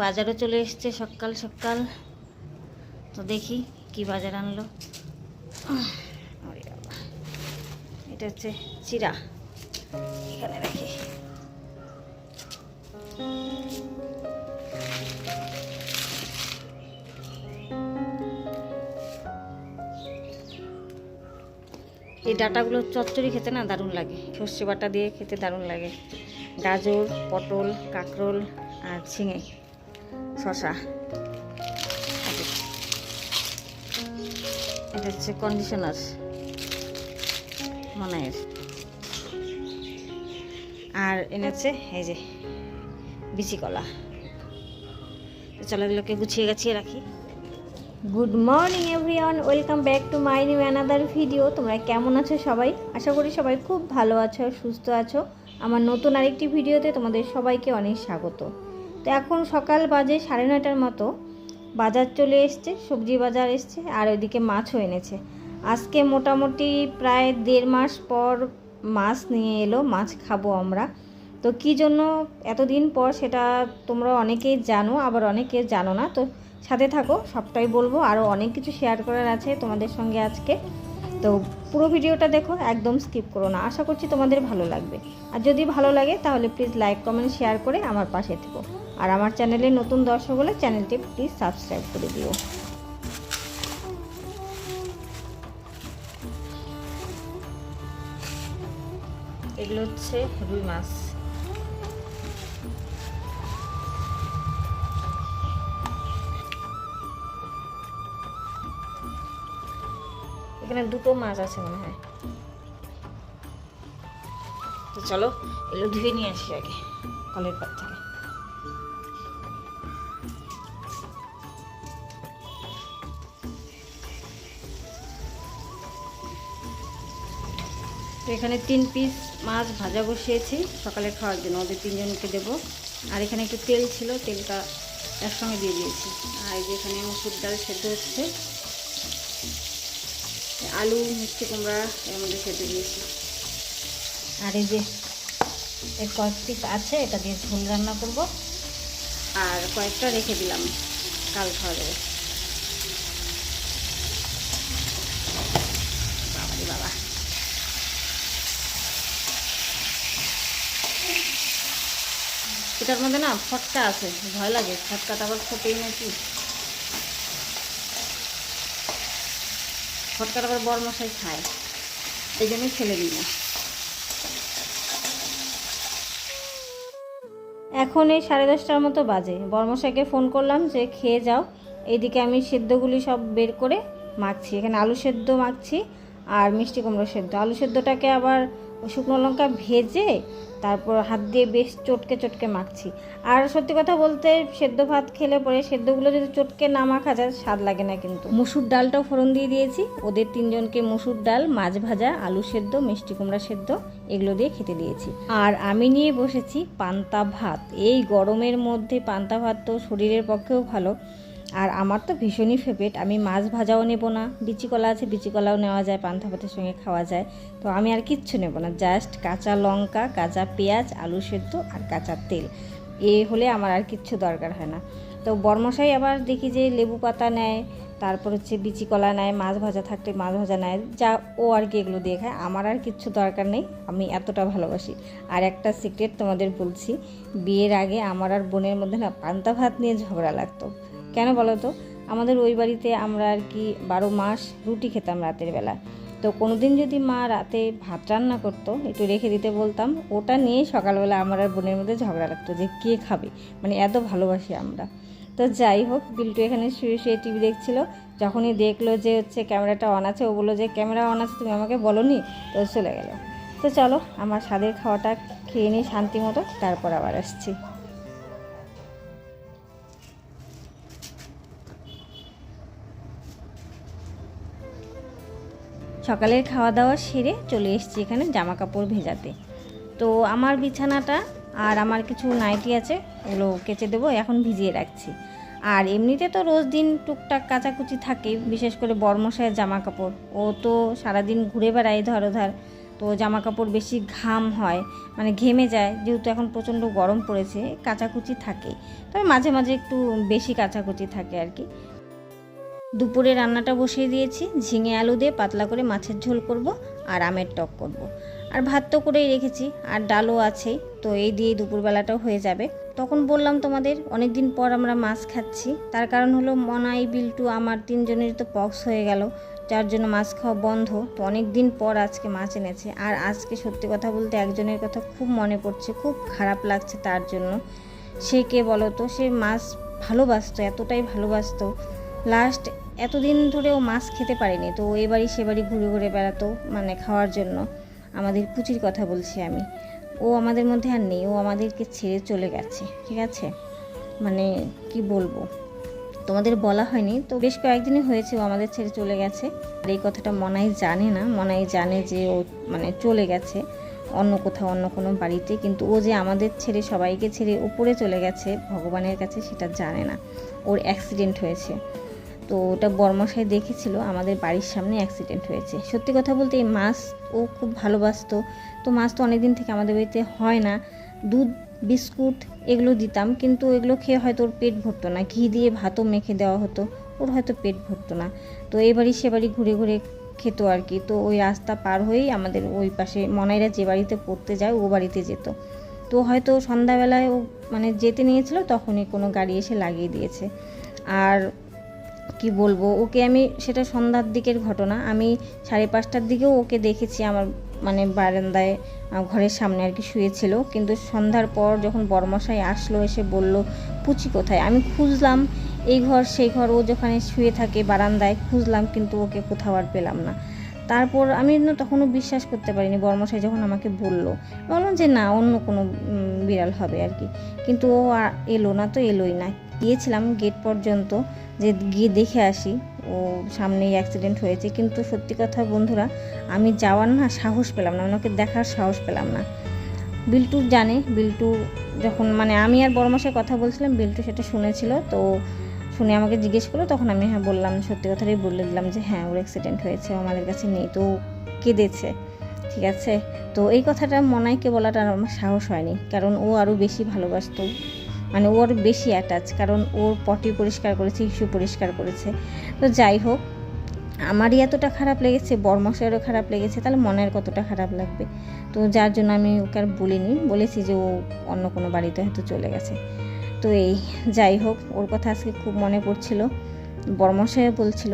বাজারও চলে এসছে সকাল সকাল। তো দেখি কি বাজার আনলো। এটা হচ্ছে চিরা। এখানে রাখি। এই ডাটাগুলো চচ্চড়ি খেতে না দারুণ লাগে। সর্ষে বাটা দিয়ে খেতে দারুণ লাগে। গাজর, পটল, কাঁকরোল আর ঝিঙে। শশা। এটা হচ্ছে কন্ডিশনার মনায়ের আর এনেছে এই যে বিচি কলা। চলো এগুলোকে গুছিয়ে গাছিয়ে রাখি। Good morning everyone welcome back to my new another video তোমরা কেমন আছো সবাই? আশা করি সবাই খুব ভালো আছো, সুস্থ আছো। আমার নতুন আরেকটি ভিডিওতে তোমাদের সবাইকে অনেক স্বাগত। তো এখন সকাল বাজে সাড়ে নয়টার মতো। বাজার চলে এসছে, সবজি বাজার এসছে, আর ওইদিকে মাছও এনেছে। আজকে মোটামুটি প্রায় দেড় মাস পর মাছ নিয়ে এলো, মাছ খাব আমরা। তো কী জন্য এতদিন পর সেটা তোমরা অনেকেই জানো, আবার অনেকে জানো না। তো সাথে থাকো, সবটাই বলব। আরও অনেক কিছু শেয়ার করার আছে তোমাদের সঙ্গে আজকে। তো পুরো ভিডিওটা দেখো, একদম স্কিপ করো না। আশা করছি তোমাদের ভালো লাগবে। আর যদি ভালো লাগে তাহলে প্লিজ লাইক কমেন্ট শেয়ার করে আমার পাশে থেকো। আর আমার চ্যানেলে নতুন দর্শক হলে চ্যানেলটি প্লিজ সাবস্ক্রাইব করে দিও। এগুলো হচ্ছে রুই মাছ। এখানে দুটো মাছ আছে মনে হয়। তো চলো, এগুলো ধুয়ে নিয়ে আসি আগে, কলের থেকে তো এখানে তিন পিস মাছ ভাজা বসিয়েছি। সকালে খাওয়ার জন্য ওদের তিনজনকে দেবো। আর এখানে একটু তেল ছিল তেলটা একসঙ্গে দিয়ে দিয়েছি। আর এই যে এখানে মুসুর ডাল সেদ্ধ হচ্ছে। আলু মিষ্টি কুমড়া এর মধ্যে সেদ্ধ দিয়েছি। আর এই যে এর কয়েক পিস আছে এটা দিয়ে ঝোল রান্না করব। আর কয়েকটা রেখে দিলাম কাল খাওয়া যাবে। এটার মধ্যে না ফটকা আছে, ভয় লাগে। ফটকাটা আবার ফোটেই নাকি? ফটকাটা আবার বড় মশাই খায়। এই জন্যই ফেলে দিই না। এখন এই সাড়ে দশটার মতো বাজে। বর্মশাইকে ফোন করলাম যে, খেয়ে যাও। এইদিকে আমি সেদ্ধগুলি সব বের করে মাখছি। এখানে আলু সেদ্ধ মাখছি আর মিষ্টি কুমড়ো সেদ্ধ। আলু সেদ্ধটাকে আবার শুকনো লঙ্কা ভেজে তারপর হাত দিয়ে বেশ চটকে চটকে মাখছি। আর সত্যি কথা বলতে সেদ্ধ ভাত খেলে পরে সেদ্ধগুলো যদি চটকে না মাখা যায়, স্বাদ লাগে না কিন্তু। মুসুর ডালটাও ফোড়ন দিয়ে দিয়েছি। ওদের তিনজনকে মুসুর ডাল, মাছ ভাজা, আলু সেদ্ধ, মিষ্টি কুমড়া সেদ্ধ এগুলো দিয়ে খেতে দিয়েছি। আর আমি নিয়ে বসেছি পান্তা ভাত। এই গরমের মধ্যে পান্তা ভাত তো শরীরের পক্ষেও ভালো। আর আমার তো ভীষণই ফেভারিট আমি মাছ ভাজাও নেব না, বিচি কলা আছে, বিচি কলাও নেওয়া যায়, পান্তা ভাতের সঙ্গে খাওয়া যায়, তো আমি আর কিচ্ছু নেব না জাস্ট কাঁচা লঙ্কা, কাঁচা পেঁয়াজ, আলু সেদ্ধ আর কাঁচা তেল, এ হলে আমার আর কিচ্ছু দরকার হয় না, তো বর্মশাই আবার দেখি যে লেবু পাতা নেয়, তারপর হচ্ছে বিচি কলা নেয়, মাছ ভাজা থাকলে মাছ ভাজা নেয়, যা ও আর কি এগুলো দিয়ে খায়, আমার আর কিচ্ছু দরকার নেই, আমি এতটা ভালোবাসি, আর একটা সিক্রেট তোমাদের বলছি, বিয়ের আগে আমার আর বোনের মধ্যে না পান্তা ভাত নিয়ে ঝগড়া লাগতো কেন বলো তো? আমাদের ওই বাড়িতে আমরা আর কি বারো মাস রুটি খেতাম রাতের বেলা। তো কোনো দিন যদি মা রাতে ভাত রান্না করতো, একটু রেখে দিতে বলতাম, ওটা নিয়ে সকালবেলা আমার আর বোনের মধ্যে ঝগড়া লাগতো যে কে খাবে? মানে এত ভালোবাসি আমরা। তো যাই হোক, বিল্টু এখানে শুয়ে শুয়ে টিভি দেখছিল, যখনই দেখল যে হচ্ছে ক্যামেরাটা অন আছে, ও বলল যে, ক্যামেরা অন আছে, তুমি আমাকে বলনি? তো চলে গেল। তো চলো, আমার স্বাদের খাওয়াটা খেয়ে নিই শান্তি মতো, তারপর আবার আসছি। সকালের খাওয়া দাওয়া সেরে চলে এসেছি এখানে জামা কাপড় ভেজাতে। তো আমার বিছানাটা আর আমার কিছু নাইটি আছে, ওগুলো কেচে দেবো, এখন ভিজিয়ে রাখছি। আর এমনিতে তো রোজ দিন টুকটাক কাচাকুচি থাকে, বিশেষ করে বর্মশায়ের জামা কাপড় ও তো সারাদিন ঘুরে বেড়ায় ধর ধর তো জামা কাপড় বেশি ঘাম হয় মানে ঘেমে যায়, যেহেতু এখন প্রচণ্ড গরম পড়েছে, কাচাকুচি থাকে তবে মাঝে মাঝে একটু বেশি কাচাকুচি থাকে আর কি। দুপুরে রান্নাটা বসিয়ে দিয়েছি। ঝিঙে আলু দিয়ে পাতলা করে মাছের ঝোল করব আর আমের টক করব। আর ভাত তো করেই রেখেছি, আর ডালও আছেই তো এই দিয়ে দুপুরবেলাটাও হয়ে যাবে। তখন বললাম তোমাদের অনেক দিন পর আমরা মাছ খাচ্ছি। তার কারণ হলো মনাই, বিল্টু, আমার তিনজনেরই তো পক্স হয়ে গেল, যার জন্য মাছ খাওয়া বন্ধ। তো অনেক দিন পর আজকে মাছ এনেছে। আর আজকে সত্যি কথা বলতে একজনের কথা খুব মনে পড়ছে, খুব খারাপ লাগছে তার জন্য। সে কে বলো তো, সে মাছ ভালোবাসতো, এতটাই ভালোবাসতো। লাস্ট এতদিন ধরে ও মাছ খেতে পারেনি, তো ও এবারই সেবারই ঘুরে ঘুরে বেড়াতো মানে খাওয়ার জন্য। আমাদের কুচির কথা বলছি আমি। ও আমাদের মধ্যে আর নেই, ও আমাদেরকে ছেড়ে চলে গেছে, ঠিক আছে? মানে কি বলব? তোমাদের বলা হয়নি, তো বেশ কয়েকদিনই হয়েছে ও আমাদের ছেড়ে চলে গেছে। আর এই কথাটা মনাই জানে না, মনাই জানে যে ও মানে চলে গেছে অন্য কোথাও, অন্য কোনো বাড়িতে, কিন্তু ও যে আমাদের ছেড়ে সবাইকে ছেড়ে উপরে চলে গেছে ভগবানের কাছে সেটা জানে না। ওর অ্যাক্সিডেন্ট হয়েছে। তো ওটা বর্মশাই দেখেছিল, আমাদের বাড়ির সামনে অ্যাক্সিডেন্ট হয়েছে। সত্যি কথা বলতে এই মাছ ও খুব ভালোবাসতো। তো মাছ তো অনেক দিন থেকে আমাদের বাড়িতে হয় না। দুধ, বিস্কুট এগুলো দিতাম, কিন্তু এগুলো খেয়ে হয়তো ওর পেট ভরতো না। ঘি দিয়ে ভাতও মেখে দেওয়া হতো, ওর হয়তো পেট ভরতো না। তো বাড়ি সে বাড়ি ঘুরে ঘুরে খেত আর কি। তো ওই রাস্তা পার হয়েই আমাদের ওই পাশে মনাইরা যে বাড়িতে পড়তে যায়, ও বাড়িতে যেত। তো হয়তো সন্ধ্যাবেলায় ও মানে যেতে নিয়েছিল, তখনই কোনো গাড়ি এসে লাগিয়ে দিয়েছে। আর কি বলব? ওকে আমি, সেটা সন্ধ্যার দিকের ঘটনা। আমি সাড়ে পাঁচটার দিকেও ওকে দেখেছি আমার মানে বারান্দায় ঘরের সামনে আর কি শুয়েছিল। কিন্তু সন্ধ্যার পর যখন বরমশাই আসলো, এসে বলল, পুচি কোথায়? আমি খুঁজলাম, এই ঘর, সেই ঘর, ও যেখানে শুয়ে থাকে বারান্দায় খুঁজলাম, কিন্তু ওকে কোথাও আর পেলাম না। তারপর আমি না তখনও বিশ্বাস করতে পারিনি, বর্মশাই যখন আমাকে বলল। বললাম যে না, অন্য কোনো বিড়াল হবে আর কি। কিন্তু ও এলো না, তো এলোই না। গিয়েছিলাম গেট পর্যন্ত, যে গিয়ে দেখে আসি, ও সামনেই অ্যাক্সিডেন্ট হয়েছে। কিন্তু সত্যি কথা বন্ধুরা, আমি যাওয়ার না সাহস পেলাম না ওনাকে দেখার সাহস পেলাম না। বিল্টু জানে, বিল্টু যখন মানে আমি আর বড় কথা বলছিলাম, বিল্টু সেটা শুনেছিল, তো শুনে আমাকে জিজ্ঞেস করল, তখন আমি হ্যাঁ বললাম, সত্যি কথাটাই বলে দিলাম যে হ্যাঁ ওর অ্যাক্সিডেন্ট হয়েছে আমাদের কাছে নেই, তো কেঁদেছে, ঠিক আছে? তো এই কথাটা মনাইকে বলাটা আমার সাহস হয়নি, কারণ ও আরও বেশি ভালোবাসতো। মানে ওর বেশি অ্যাটাচ কারণ ওর পটি পরিষ্কার করেছে ইস্যু পরিষ্কার করেছে। তো যাই হোক, আমারই এতটা খারাপ লেগেছে, বরমশাইয়েরও খারাপ লেগেছে, তাহলে মনের কতটা খারাপ লাগবে? তো যার জন্য আমি ওকে আর বলিনি, বলেছি যে ও অন্য কোনো বাড়িতে হয়তো চলে গেছে। তো এই, যাই হোক, ওর কথা আজকে খুব মনে পড়ছিল। বরমশাই বলছিল,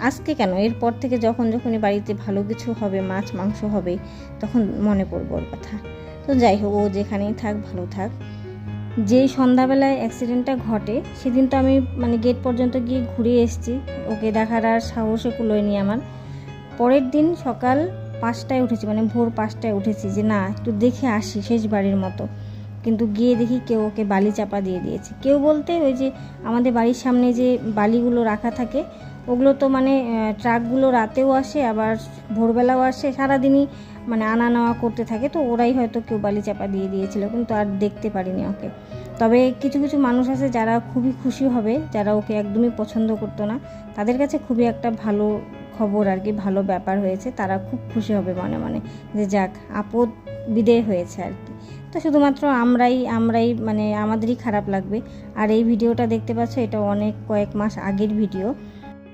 আজকে কেন? এরপর থেকে যখন যখনই বাড়িতে ভালো কিছু হবে, মাছ, মাংস হবে, তখন মনে পড়বে ওর কথা। তো যাই হোক, ও যেখানেই থাক, ভালো থাক। যেই সন্ধ্যাবেলায় অ্যাক্সিডেন্টটা ঘটে সেদিন তো আমি মানে গেট পর্যন্ত গিয়ে ঘুরে এসেছি। ওকে দেখার আর সাহসে কুলোয়নি আমার। পরের দিন সকাল পাঁচটায় উঠেছি মানে ভোর পাঁচটায় উঠেছি যে, না, একটু দেখে আসি শেষ বাড়ির মতো। কিন্তু গিয়ে দেখি কেউ ওকে বালি চাপা দিয়ে দিয়েছে। কেউ বলতে ওই যে আমাদের বাড়ির সামনে যে বালিগুলো রাখা থাকে, ওগুলো তো মানে ট্রাকগুলো রাতেও আসে, আবার ভোরবেলাও আসে। সারাদিনই মানে আনা নেওয়া করতে থাকে, তো ওরাই হয়তো কেউ বালি চাপা দিয়ে দিয়েছিল, কিন্তু আর দেখতে পারিনি ওকে। তবে কিছু কিছু মানুষ আছে যারা খুবই খুশি হবে, যারা ওকে একদমই পছন্দ করতো না। তাদের কাছে খুবই একটা ভালো খবর আর কি, ভালো ব্যাপার হয়েছে। তারা খুব খুশি হবে মনে মনে যে যাক, আপদ বিদেয় হয়েছে আর কি। তো শুধুমাত্র আমরাই আমরাই মানে আমাদেরই খারাপ লাগবে। আর এই ভিডিওটা দেখতে পাচ্ছ, এটা অনেক কয়েক মাস আগের ভিডিও।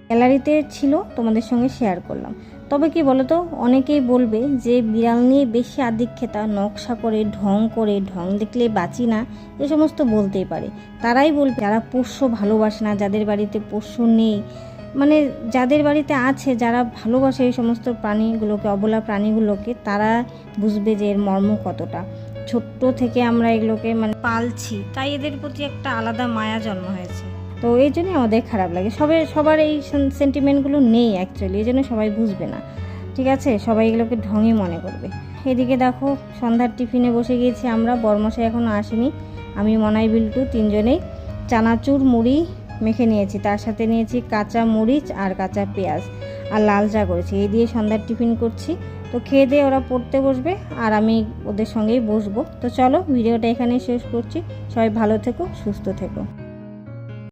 গ্যালারিতে ছিল, তোমাদের সঙ্গে শেয়ার করলাম। তবে কি বলতো, অনেকেই বলবে যে বিড়াল নিয়ে বেশি আদিক্ষেতা, নকশা করে, ঢং করে, ঢং দেখলে বাঁচি না, এ সমস্ত বলতেই পারে। তারাই বলবে যারা পোষ্য ভালোবাসে না, যাদের বাড়িতে পোষ্য নেই মানে যাদের বাড়িতে আছে, যারা ভালোবাসে এই সমস্ত প্রাণীগুলোকে, অবলা প্রাণীগুলোকে, তারা বুঝবে যে এর মর্ম কতটা। ছোট্ট থেকে আমরা এগুলোকে মানে পালছি, তাই এদের প্রতি একটা আলাদা মায়া জন্ম হয়েছে। তো এই জন্যই আমাদের খারাপ লাগে। সবে, সবার এই সেন্টিমেন্টগুলো নেই অ্যাকচুয়ালি এই জন্য সবাই বুঝবে না। ঠিক আছে? সবাই এগুলোকে ঢঙই মনে করবে। এদিকে দেখো, সন্ধ্যার টিফিনে বসে গিয়েছি আমরা, বরমশাই এখনও আসেনি। আমি মনাই বিল্টু তিনজনেই। চানাচুর মুড়ি মেখে নিয়েছি। তার সাথে নিয়েছি কাঁচা মরিচ আর কাঁচা পেঁয়াজ। আর লাল চা করেছি। এই দিয়ে সন্ধ্যার টিফিন করছি। তো খেয়ে দিয়ে ওরা পড়তে বসবে আর আমি ওদের সঙ্গেই বসবো। তো চলো, ভিডিওটা এখানেই শেষ করছি। সবাই ভালো থেকো, সুস্থ থেকো।